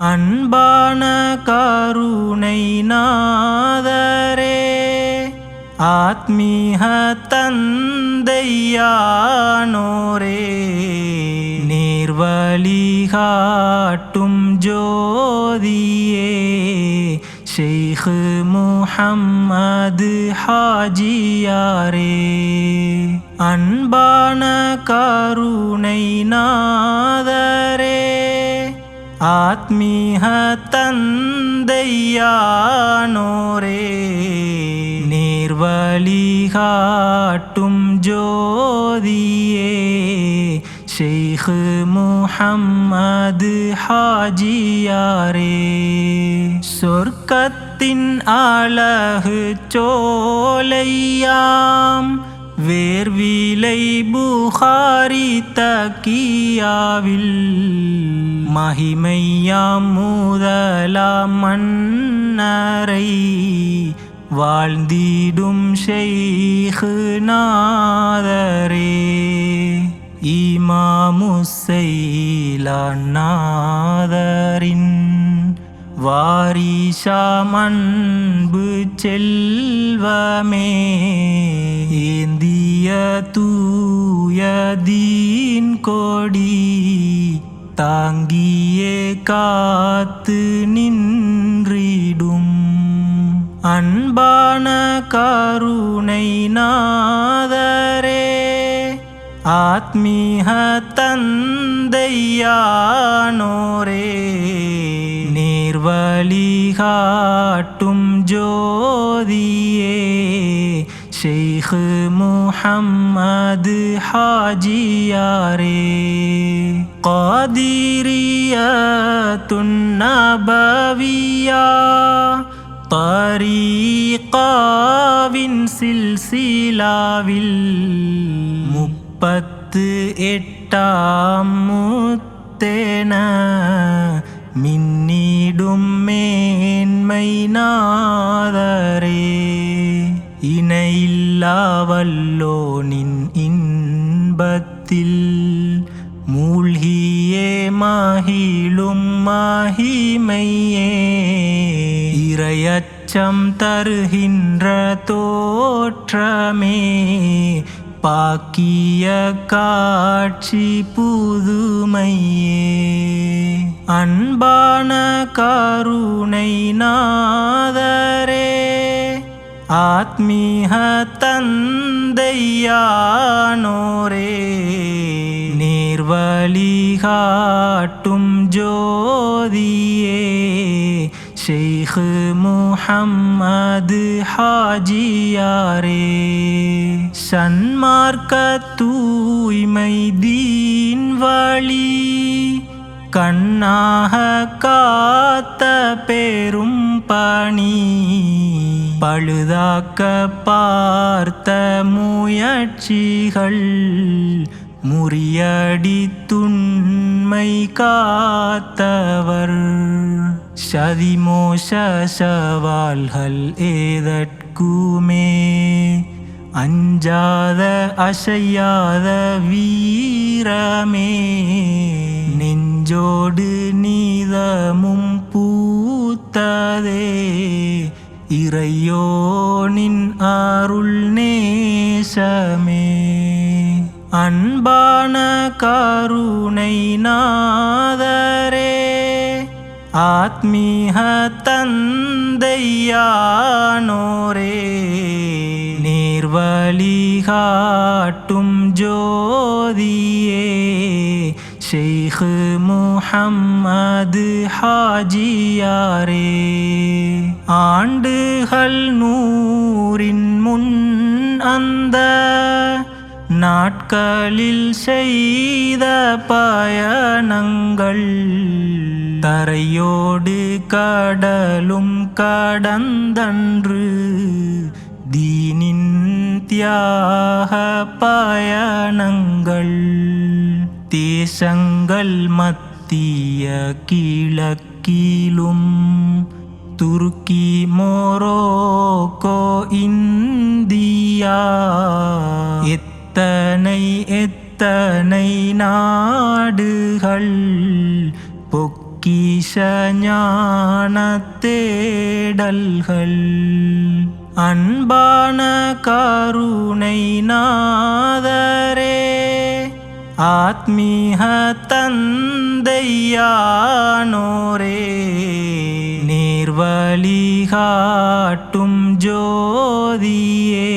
அன்பான கருணை நாதரே ஆத்மீக தந்தையானோரே நீர்வழிகாட்டும் ஜோதியே ஷெய்ഖ് முஹம்மது ஹாஜியாரே. அன்பான கருணை நாதரே ஆத்மீக தந்தையானோரே நீர்வழிகாட்டும் ஜோதியே ஷெய்ഖ് முஹம்மது ஹாஜியாரே. சொர்க்கத்தின் அழகு சோலையாம் வேர்வீலை புகாரி தக்கியாவில் மகிமையாம் முதலாம் மன்னரை வாழ்ந்திடும் ஷெய்ഖ് நாதரே. இமாமுசைலான் நாதரின் வாரிசாமன்பு செல்வமே ஏந்திய தூயதீன் கொடி தாங்கியே காத்து நின்றிடும். அன்பான கருணை நாதரே ஆத்மீக தந்தையானோரே வழிகாட்டும் ஜோதியே ஷெய்ഖ് முஹம்மது ஹாஜியாரே. காதிரியத்துன்னபவியா தரீகாவின் சில்சிலாவில் முப்பத்து எட்டாம் முத்தேன மின்னிடும் மேன்மை நாதரே இணையில்லாவல்லோ நின் இன்பத்தில் மூழ்கியே மகிழும் மகிமையே. இரையச்சம் தருகின்ற தோற்றமே பாக்கிய காட்சி புதுமையே. அன்பான கருணை நாதரே ஆத்மீக தந்தையானோரே நீர்வழிகாட்டும் ஜோதியே ஷெய்ഖ് முஹம்மது ஹாஜியாரே. சன்மார்க்க தூய்மை தீன் வழி கண்ணாக காத்த பெரும் பணி. பழுதாக்க பார்த்த முயற்சிகள். முறியடி துண்மை காத்தவர். சதிமோச சவால்கள் ஏதற்குமே. அஞ்சாத அசையாத வீரமே. நெஞ்சோடு நீதமும் பூத்ததே இறையோனின் அருள் நேசமே. அன்பான கருணை நாதரே ஆத்மீக தந்தையானோரே நீர்வழிகாட்டும் ஜோதியே ஷெய்ഖ് முஹம்மது ஹாஜியாரே ஆண்டுகள் நூறின் முன் அந்த நாட்களில் செய்த பயணங்கள் தரையோடு கடலும் கடந்தன்று தீனின் தியாக பயணங்கள் தேசங்கள் மத்திய கிழக்கிலும் துருக்கி மொரோக்கோ இந்தியா. எத்தனை எத்தனை நாடுகள் பொக்கி பொக்கிஷ அன்பான கருணை நாதரே ஆத்மீக தந்தையானோரே நீர்வழிகாட்டும் ஜோதியே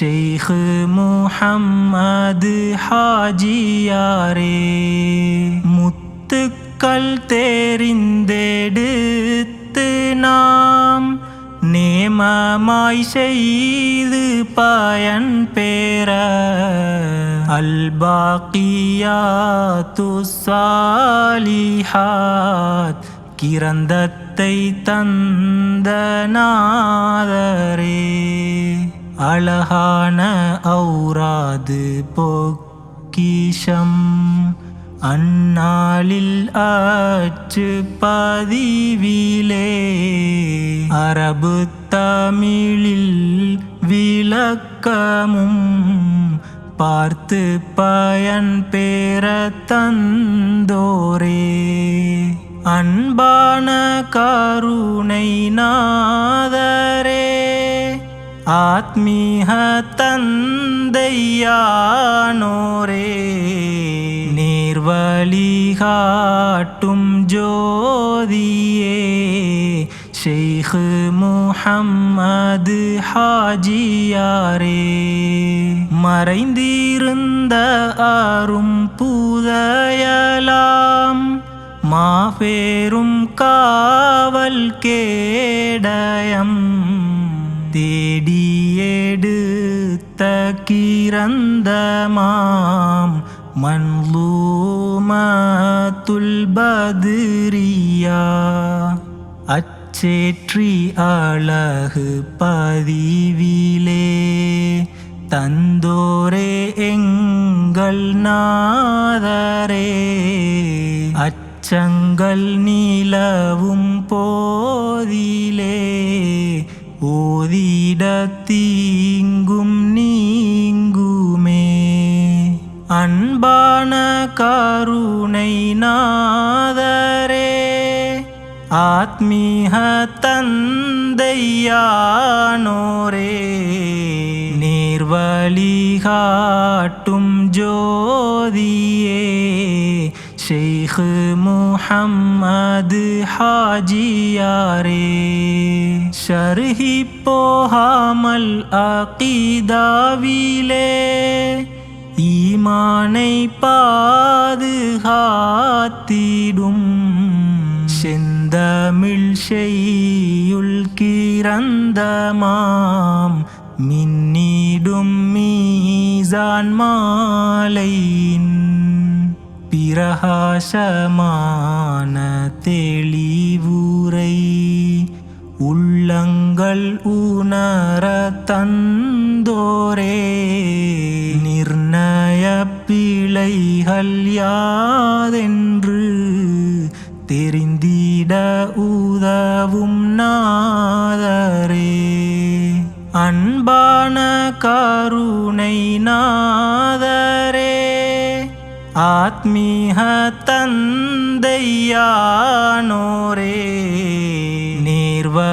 ஷெய்ഖ് முஹம்மது ஹாஜியாரே. முத்துக்கள் தெரிந்தெடுத்து நாம் நேமமாய் செய்து பயன் பெற அல்பாக்கியாத்து சாலிஹாத் கிரந்தத்தை தந்த நாதரே அழகான ஔராது பொக்கிஷம் அந்நாளில் அச்சு பதிவிலே அரபு தமிழில் விளக்கமும் பார்த்து பயன் பேர தந்தோரே. அன்பான கருணை நாதரே. ஆத்மீக தந்தையானோரே. நீர்வழிகாட்டும் ஜோதியே. ஷெய்ഖ് முஹம்மது ஹாஜியாரே மறைந்திருந்த அரும் புதையலாம் மாபெரும் காவல் கேடயம் தேடியெடுத்த கிரந்தமாம் மன்லூமத்துல் பத்ரியா. சேற்றி அழகு பதிவிலே தந்தோரே எங்கள் நாதரே. அச்சங்கள் நிலவும் போதிலே ஓதிட தீங்கும் நீங்குமே. அன்பான கருணை நான் ஆத்மீக தந்தையானோரே நீர்வழிகாட்டும் ஜோதியே ஷெய்ഖ് முஹம்மது ஹாஜியாரே ஷர்ஹி போகாமல் அகீதாவிலே ஈமானை பாதுகாத்திடும் செந்தமிழ் செய்யுள் கிரந்தமாம் மின்னிடும் மீசான் மாலையின் பிரகாசமான தெளிவுரை. உள்ளங்கள் உணர தந்தோரே நிர்ணய பிழைகள் யாதென்று தெரிந்திட உதவும் நாதரே அன்பான கருணை நாதரே ஆத்மீக தந்தையானோரே நீர்வழிகாட்டும்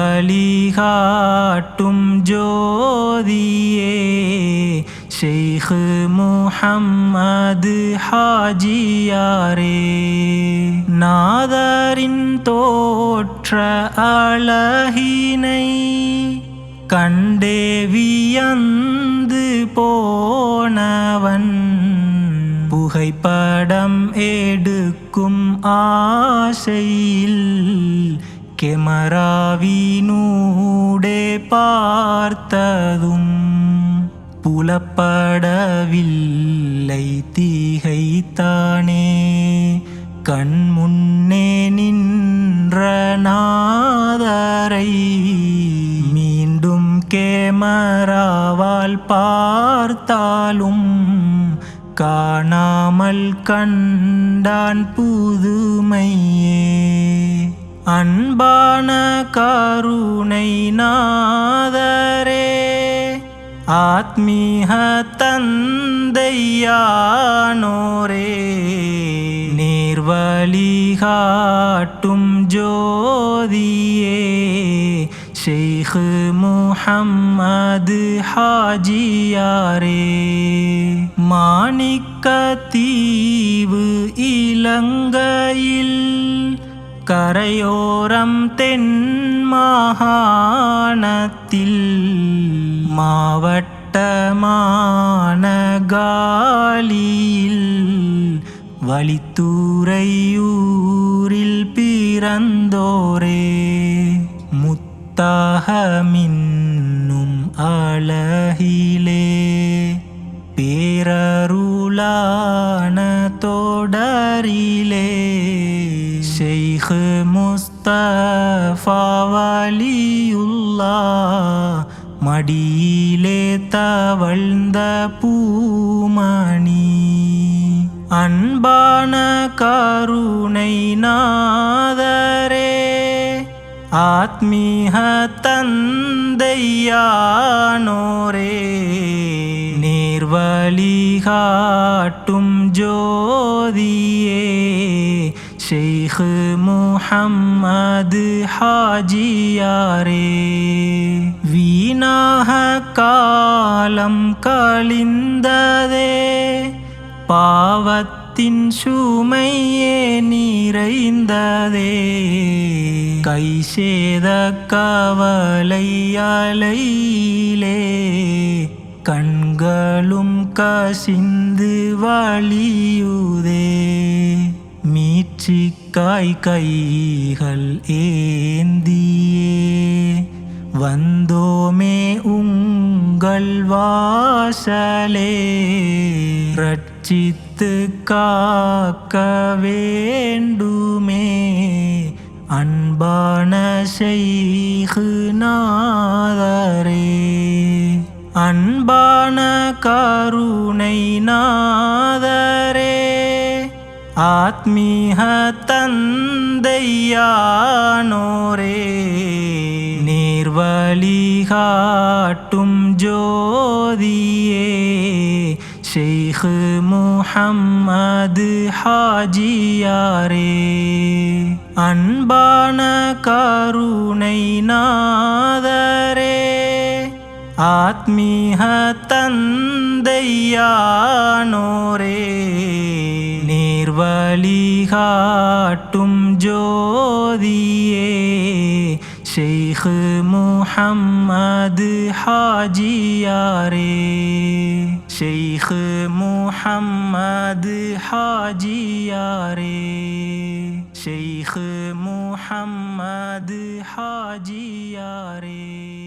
ஜோதியே ஷெய்ഖ് முஹம்மது ஹாஜியாரே நாதரின் தோற்ற அழகினை கண்டே வியந்து போனவன். புகைப்படம் எடுக்கும் ஆசையில் கெமராவினூடே பார்த்ததும் புலப்படவில்லை தீகைத்தானே. கண் முன்னே நின்ற நாதரை மீண்டும் கேமராவால் பார்த்தாலும் காணாமல் கண்டான் புதுமையே. அன்பான கருணை நாதரே ஆத்மீக தந்தையானோரே நீர்வழிகாட்டும் வழிகாட்டும் ஜோதியே ஷெய்ഖ് முஹம்மது ஹாஜியாரே. மாணிக்க தீவு இலங்கையில் கரையோரம் தென் மாகாணத்தில் மாவட்டமான காலியில் வழித்தூரையூரில் பிறந்தோரே. முத்தாகமின்னும் அழகிலே பேரருளான தொடரிலே முஸ்தஃபா வலியுல்லா மடியிலே தவழ்ந்த பூமணி அன்பான கருணை நாதரே ஆத்மீக தந்தையானோரே நேர்வழிகாட்டும் ஜோதியே ஷெய்ഖ് முஹம்மது ஹாஜியாரே வீணாக காலம் கழிந்ததே பாவத்தின் சுமையே நிறைந்ததே கை சேத கவலை அலையிலே கண்களும் கசிந்து வழியுதே மீட்சிக்காய் கைகள் ஏந்தியே. வந்தோமே உங்கள் வாசலே. ரட்சித்து காக்க வேண்டுமே அன்பான செய்கு நாதரே. அன்பான கருணை நாதரே. ஆத்மீக தந்தையானோரே நேர்வழிகாட்டும் ஜோதியே ஷெய்ഖ് முஹம்மது ஹாஜியாரே. அன்பான கருணை நாதரே ஆத்மீக தந்தையானோரே வழிகாட்டும் ஜோதியே ஷெய்ஹு முஹம்மது ஹாஜியாரே. ஷெய்ஹு முஹம்மது ஹாஜியாரே. ஷெய்ஹு முஹம்மது ஹாஜியாரே.